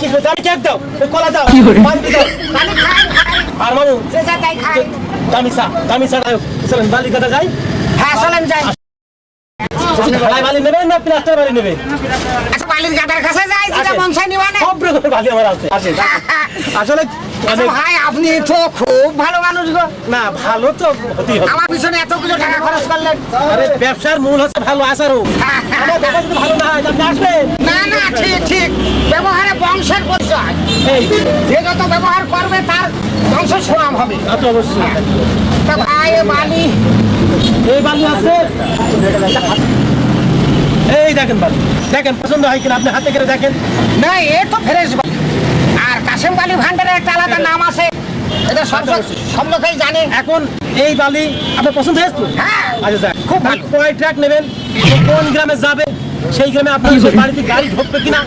কি দামি কেক দাও কলা দাও কি দাও। বালি খাই খাই। আর মানু যে যা তাই খাই। দামি চা দামি চা দাও চলেন বালি কাটা যাই। হ্যাঁ চলেন যাই। ঢালাই বালি নেবেন না প্লাস্টার বালি নেবেন? আচ্ছা বালির গাদার কাছে যাই যেটা আসেন। মন চাই সব রকমের বালি আমার আছে। আসেন আসলে আচ্ছা ভাই আপনি তো খুব ভালো মানুষ গো। না ভালো তো হতেই হবে। আমার পিছনে এতগুলো টাকা খরচ করলেন। আরে ব্যবসার মূল হচ্ছে ভালো আমার ব্যবসা ভালো না হয় আপনি আসবেন। না না ঠিক বংশের পরিচয় এই। যে যত ব্যবহার করবে তার বংশ সুনাম হবে। তা অবশ্যই। তা ভাই বালি। এই বালি আছে? এই দেখেন বালি। দেখেন পছন্দ হয় কিনা? আপনি হাতে করে দেখেন। না এ তো ফ্রেশ বালি। আর কাশেম বালি ভান্ডারের একটা আলাদা নাম আছে। এটা সব সব লোকেই জানে এখন এই বালি আপনার পছন্দ হয়েছে হ্যাঁ। আচ্ছা স্যার খুব ভালো। কয় ট্রাক নেবেন? কোন গ্রামে যাবে সেই গ্রামে আপনার বাড়িতে গাড়ি ঢুকবে কিনা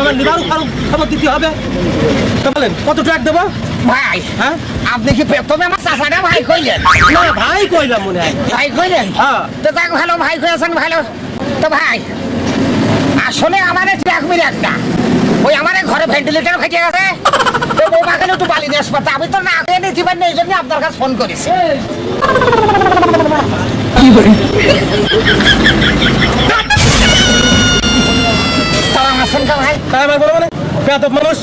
আমার লিবারও খবর খবর দিতে হবে। তো বলেন কত ট্রাক দেবো? ভাই হ্যাঁ? আপনি কি প্রথমে আমার চাষাটা ভাই কইলেন? না ভাই কইলাম মনে হয়। ভাই কইলেন? হ্যাঁ। তো যাক ভালো ভাই কইছেন ভালো। তো ভাই আসলে আমার ট্রাক মিলে একটা ওই আমার ঘরে ভেন্টিলেটর খেটে গেছে। তো একটু বালি দেশ পাতা। আমি তো না খেয়ে নিতে পারি না এই জন্য আপনার কাছে ফোন করেছি। বেয়াদব মানুষ।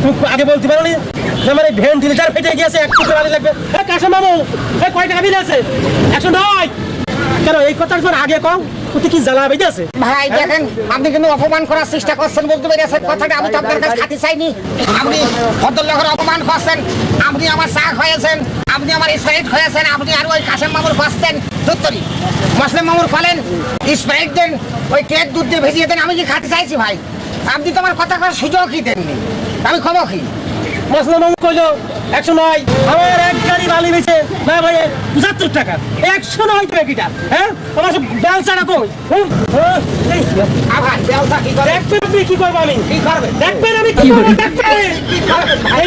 তুমি আগে বলতে পারো যে আমার এই ভেন্টিলেটার ফেটে গিয়েছে এক টুকরো লাগবে। কাশে মামু এ কয় টাকা বিল আছে? একশো নয়। কেন এই কথা তোমার আগে কম কি জ্বালা বেঁধে আছে? ভাই দেখেন আপনি কিন্তু অপমান করার চেষ্টা করছেন বলতে পেরেছেন কথাটা আমি তো আপনার কাছে খাতে চাইনি। আপনি ভদ্রলোকের অপমান করছেন। আপনি আমার হয়েছেন আপনি আমার স্প্রাইট হয়েছেন আপনি আর ওই কাশেম মামুর বসতেন দুত্তরি মুসলিম মামুর ফলেন স্প্রাইট দেন ওই কেক দুধ দিয়ে ভেজিয়ে দেন আমি কি খাতে চাইছি ভাই? আপনি তো আমার কথা করার সুযোগই দেননি আমি খবর কি মশলা কইলো একশো নয় আমার এক গাড়ি বালি বেছে না ভাই পঁচাত্তর টাকা একশো নয় টাকা কিটা হ্যাঁ আমার সব ব্যবসাটা কই হুম? হ্যাঁ, এই, আবার ব্যবসা কি করে দেখবেন আপনি কি করব আমি দেখবেন আমি কি কি করব দেখবেন